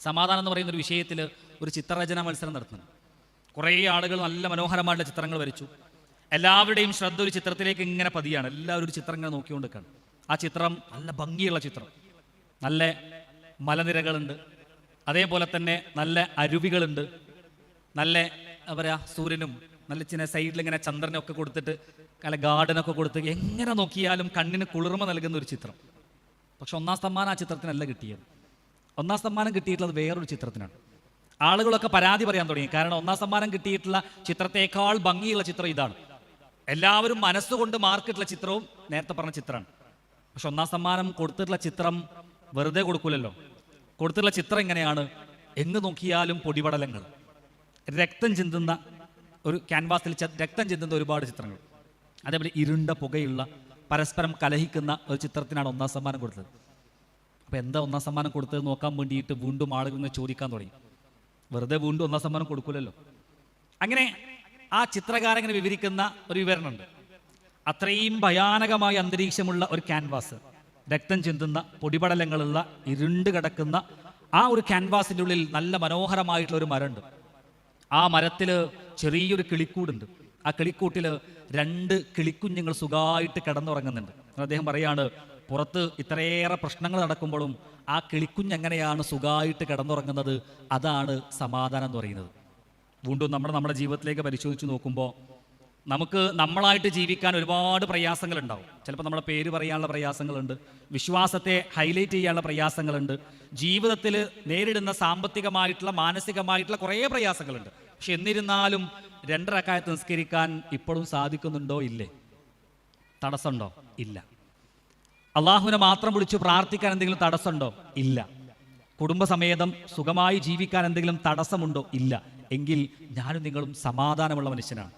സമാധാനം എന്ന് പറയുന്ന ഒരു വിഷയത്തിൽ ഒരു ചിത്രരചന മത്സരം നടത്തുന്നു കുറേ ആളുകൾ നല്ല മനോഹരമായിട്ടുള്ള ചിത്രങ്ങൾ വരച്ചു. എല്ലാവരുടെയും ശ്രദ്ധ ഒരു ചിത്രത്തിലേക്ക് ഇങ്ങനെ പതിയാണ്. എല്ലാവരും ഒരു ചിത്രം ഇങ്ങനെ നോക്കിക്കൊണ്ടിരിക്കുകയാണ്. ആ ചിത്രം നല്ല ഭംഗിയുള്ള ചിത്രം. നല്ല മലനിരകളുണ്ട്. അതേപോലെ തന്നെ നല്ല അരുവികളുണ്ട്. നല്ല എന്താ പറയുക സൂര്യനും നല്ല ചിന്ന സൈഡിൽ ഇങ്ങനെ ചന്ദ്രനൊക്കെ കൊടുത്തിട്ട് നല്ല ഗാർഡനൊക്കെ കൊടുത്ത് എങ്ങനെ നോക്കിയാലും കണ്ണിന് കുളിർമ നൽകുന്ന ഒരു ചിത്രം. പക്ഷെ ഒന്നാം സമ്മാനം ആ ചിത്രത്തിനല്ല കിട്ടിയത്. ഒന്നാം സമ്മാനം കിട്ടിയിട്ടുള്ളത് വേറൊരു ചിത്രത്തിനാണ്. ആളുകളൊക്കെ പരാതി പറയാൻ തുടങ്ങി. കാരണം ഒന്നാം സമ്മാനം കിട്ടിയിട്ടുള്ള ചിത്രത്തേക്കാൾ ഭംഗിയുള്ള ചിത്രം ഇതാണ്. എല്ലാവരും മനസ്സുകൊണ്ട് മാർക്കിട്ടുള്ള ചിത്രവും നേരത്തെ പറഞ്ഞ ചിത്രമാണ്. പക്ഷെ ഒന്നാം സമ്മാനം കൊടുത്തിട്ടുള്ള ചിത്രം വെറുതെ കൊടുക്കൂലല്ലോ. കൊടുത്തിട്ടുള്ള ചിത്രം എങ്ങനെയാണ്? എങ്ങ് നോക്കിയാലും പൊടിപടലങ്ങൾ. രക്തം ചിന്തുന്ന ഒരു ക്യാൻവാസിൽ രക്തം ചിന്തുന്ന ഒരുപാട് ചിത്രങ്ങൾ. അതേപോലെ ഇരുണ്ട പുകയുള്ള പരസ്പരം കലഹിക്കുന്ന ഒരു ചിത്രത്തിനാണ് ഒന്നാം സമ്മാനം കൊടുത്തത്. അപ്പോൾ എന്താ ഒന്നാം സമ്മാനം കൊടുത്തത് നോക്കാൻ വേണ്ടിയിട്ട് വീണ്ടും ആളുകൾ ചോദിക്കാൻ തുടങ്ങി. വെറുതെ വീണ്ടും ഒന്നാം സമ്മാനം കൊടുക്കൂലല്ലോ. അങ്ങനെ ആ ചിത്രകാരൻ ഇങ്ങനെ വിവരിക്കുന്ന ഒരു വിവരണമുണ്ട്. അത്രയും ഭയാനകമായ അന്തരീക്ഷമുള്ള ഒരു ക്യാൻവാസ് രക്തം ചിന്തുന്ന പൊടിപടലങ്ങളുള്ള ഇരുണ്ട് കിടക്കുന്ന ആ ഒരു ക്യാൻവാസിന്റെ ഉള്ളിൽ നല്ല മനോഹരമായിട്ടുള്ള ഒരു മരമുണ്ട്. ആ മരത്തിൽ ചെറിയൊരു കിളിക്കൂടുണ്ട്. ആ കിളിക്കൂട്ടിൽ രണ്ട് കിളിക്കുഞ്ഞുങ്ങൾ സുഖമായിട്ട് കിടന്നുറങ്ങുന്നുണ്ട്. അദ്ദേഹം പറയാണ് പുറത്ത് ഇത്രയേറെ പ്രശ്നങ്ങൾ നടക്കുമ്പോഴും ആ കിളിക്കുഞ്ഞ് എങ്ങനെയാണ് സുഖമായിട്ട് കിടന്നുറങ്ങുന്നത്? അതാണ് സമാധാനം എന്ന് പറയുന്നത്. വീണ്ടും നമ്മൾ നമ്മുടെ ജീവിതത്തിലേക്ക് പരിശോധിച്ച് നോക്കുമ്പോൾ നമുക്ക് നമ്മളായിട്ട് ജീവിക്കാൻ ഒരുപാട് പ്രയാസങ്ങളുണ്ടാവും. ചിലപ്പോൾ നമ്മളെ പേര് പറയാനുള്ള പ്രയാസങ്ങളുണ്ട്. വിശ്വാസത്തെ ഹൈലൈറ്റ് ചെയ്യാനുള്ള പ്രയാസങ്ങളുണ്ട്. ജീവിതത്തിൽ നേരിടുന്ന സാമ്പത്തികമായിട്ടുള്ള മാനസികമായിട്ടുള്ള കുറേ പ്രയാസങ്ങളുണ്ട്. പക്ഷെ എന്നിരുന്നാലും രണ്ടരക്കായത്ത് നിസ്കരിക്കാൻ ഇപ്പോഴും സാധിക്കുന്നുണ്ടോ? ഇല്ലേ? തടസ്സമുണ്ടോ? ഇല്ല. അള്ളാഹുവിനെ മാത്രം വിളിച്ച് പ്രാർത്ഥിക്കാൻ എന്തെങ്കിലും തടസ്സമുണ്ടോ? ഇല്ല. കുടുംബസമേതം സുഖമായി ജീവിക്കാൻ എന്തെങ്കിലും തടസ്സമുണ്ടോ? ഇല്ല. എങ്കിൽ ഞാനും നിങ്ങളും സമാധാനമുള്ള മനുഷ്യനാണ്.